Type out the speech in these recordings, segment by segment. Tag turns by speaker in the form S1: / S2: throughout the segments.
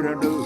S1: Radu.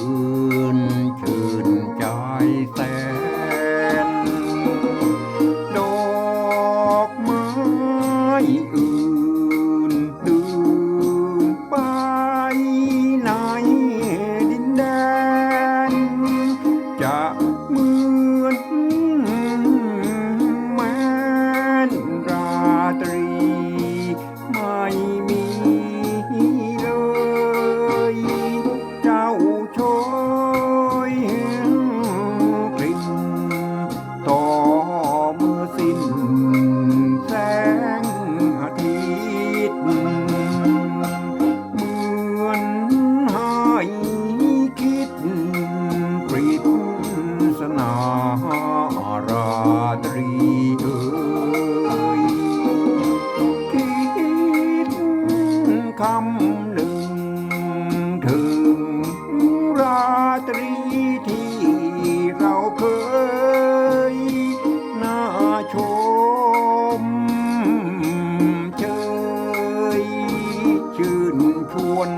S1: น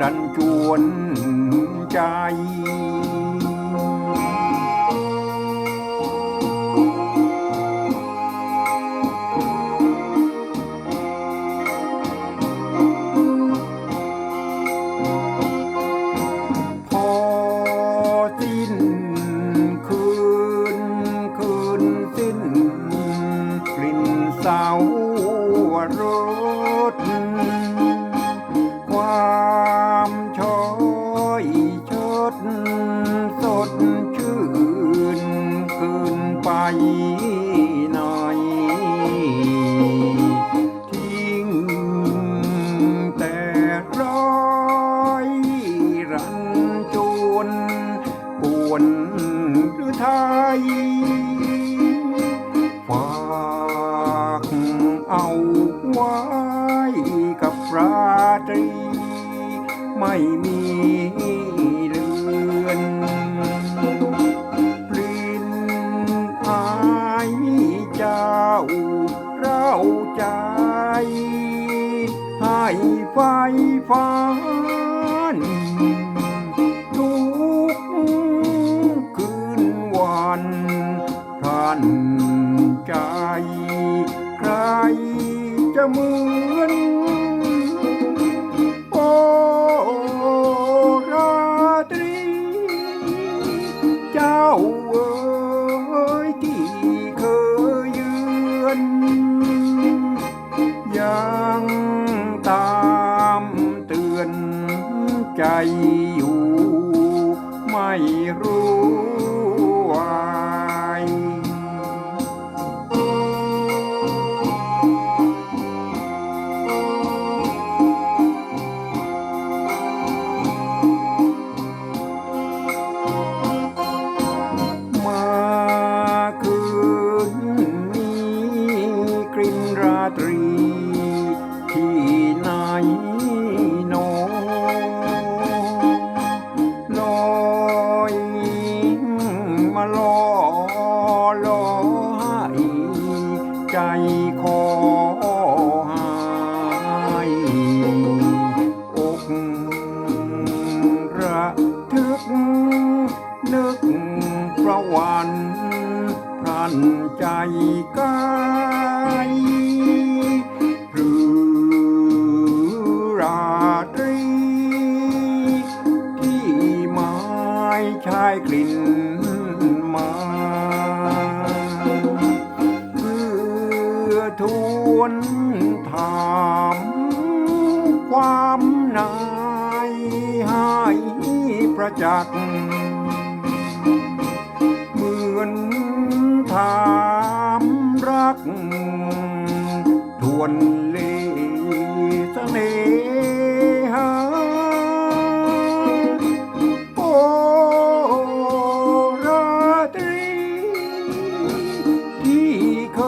S1: ดันจวนใจ ไฟฟ้านทุกคืนวันท่านใจ ใครจะมือ ใจอยู่ ไม่รู้่นใจกายหรือราตรี ที่ไม้ชากลิ่นมาเพื่อทวนถามความนายให้ประจักษ์ ก ทวนเลสเนหาโอราตรี ที่เค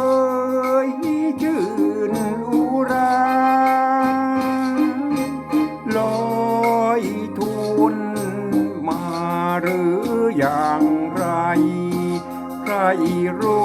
S1: ยชื่นอุราลอยทุนมาหรืออย่างไร ใครรู้